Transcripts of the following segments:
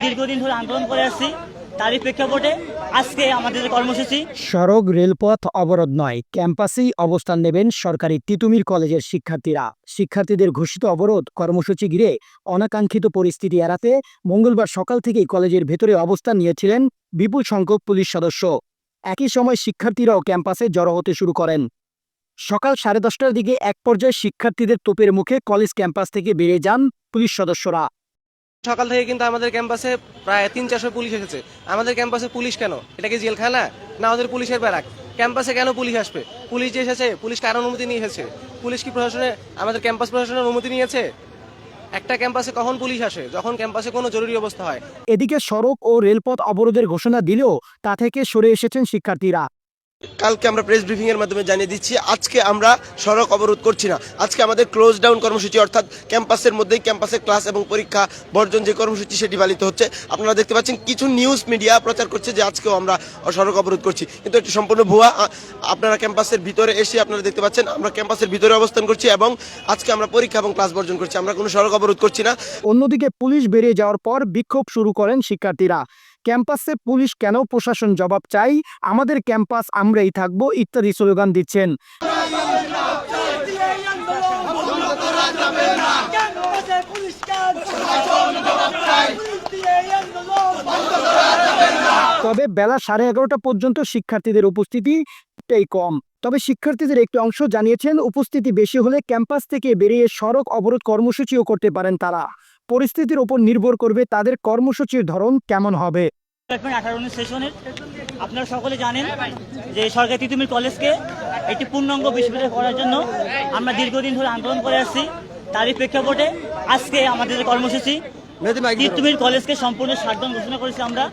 দীর্ঘদিন ধরে আন্দোলন করে আসছি, তারই প্রেক্ষাপটে আজকে আমাদের কর্মসূচি। সড়ক, রেলপথ অবরোধ নয়, ক্যাম্পাসেই অবস্থান নেবেন সরকারি তিতুমির কলেজের শিক্ষার্থীরা। শিক্ষার্থীদের ঘোষিত অবরোধ কর্মসূচি ঘিরে অনাকাঙ্ক্ষিত পরিস্থিতি এড়াতে মঙ্গলবার সকাল থেকেই কলেজের ভেতরে অবস্থান নিয়েছিলেন বিপুল সংখ্যক পুলিশ সদস্য। একই সময় শিক্ষার্থীরাও ক্যাম্পাসে জড়ো হতে শুরু করেন। সকাল সাড়ে দশটার দিকে এক পর্যায়ে শিক্ষার্থীদের তোপের মুখে কলেজ ক্যাম্পাস থেকে বেরিয়ে যান পুলিশ সদস্যরা। সকাল থেকে কিন্তু আমাদের ক্যাম্পাসে প্রায় তিন চারশো পুলিশ এসেছে। আমাদের ক্যাম্পাসে পুলিশ কেন? এটা কি জেলখানা না? আমাদের পুলিশের ব্যারাক। ক্যাম্পাসে কেন পুলিশ আসবে? পুলিশ যে এসেছে, পুলিশ কার অনুমতি নিয়ে এসেছে? পুলিশ কি প্রশাসনে, আমাদের ক্যাম্পাস প্রশাসনের অনুমতি নিয়েছে? একটা ক্যাম্পাসে কখন পুলিশ আসে? যখন ক্যাম্পাসে কোনো জরুরি অবস্থা হয়। এদিকে সড়ক ও রেলপথ অবরোধের ঘোষণা দিলেও তা থেকে সরে এসেছেন শিক্ষার্থীরা। কালকে আমরা প্রেস ব্রিফিং এর মাধ্যমে জানিয়ে দিচ্ছি, আজকে আমরা সড়ক অবরোধ করছি না। আজকে আমাদের ক্লোজ ডাউন কর্মসূচি, অর্থাৎ ক্যাম্পাসের মধ্যেই ক্যাম্পাসের ক্লাস এবং পরীক্ষা, বর্জন যে কর্মসূচি সেটি পালিত হচ্ছে। আপনারা দেখতে পাচ্ছেন কিছু নিউজ মিডিয়া প্রচার করছে যে আজকেও আমরা সড়ক অবরোধ করছি। কিন্তু এটি সম্পূর্ণ ভুয়া আপনারা ক্যাম্পাসের ভিতরে এসে আপনারা দেখতে পাচ্ছেন, আমরা ক্যাম্পাসের ভিতরে অবস্থান করছি এবং আজকে আমরা পরীক্ষা এবং ক্লাস বর্জন করছি। আমরা কোনো সড়ক অবরোধ করছি না। অন্যদিকে পুলিশ বেরিয়ে যাওয়ার পর বিক্ষোভ শুরু করেন শিক্ষার্থীরা। ক্যাম্পাসে পুলিশ কেন প্রশাসন জবাব চাই? আমাদের ক্যাম্পাস আমরাই থাকব, ইত্যাদি স্লোগান দিচ্ছেন। তবে বেলা সাড়ে এগারোটা পর্যন্ত শিক্ষার্থীদের উপস্থিতি টাই কম। তবে শিক্ষার্থীদের একটি অংশ জানিয়েছেন, উপস্থিতি বেশি হলে ক্যাম্পাস থেকে বেরিয়ে সড়ক অবরোধ কর্মসূচিও করতে পারেন তারা। পরিস্থিতির ওপর নির্ভর করবে তাদের কর্মসূচির ধরন কেমন হবে। ডিপার্টমেন্ট আঠারো উনিশ সেশনের আপনারা সকলে জানেন যে সরকারি তিতুমির কলেজকে একটি পূর্ণাঙ্গ বিশ্ববিদ্যালয় করার জন্য আমরা দীর্ঘদিন ধরে আন্দোলন করে আসছি। তারই প্রেক্ষাপটে আজকে আমাদের যে কর্মসূচি তিতুমির কলেজকে সম্পূর্ণ শাটডাউন ঘোষণা করেছি আমরা।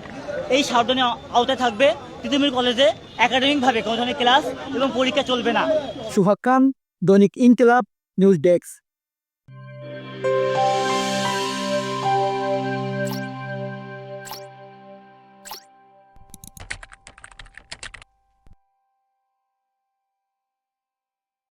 এই শাটডাউনের আওতায় থাকবে তিতুমির কলেজে একাডেমিকভাবে কোনো ধরনের ক্লাস এবং পরীক্ষা চলবে না। সুহাগ খান দৈনিক ইনকিলাব নিউজ ডেস্ক।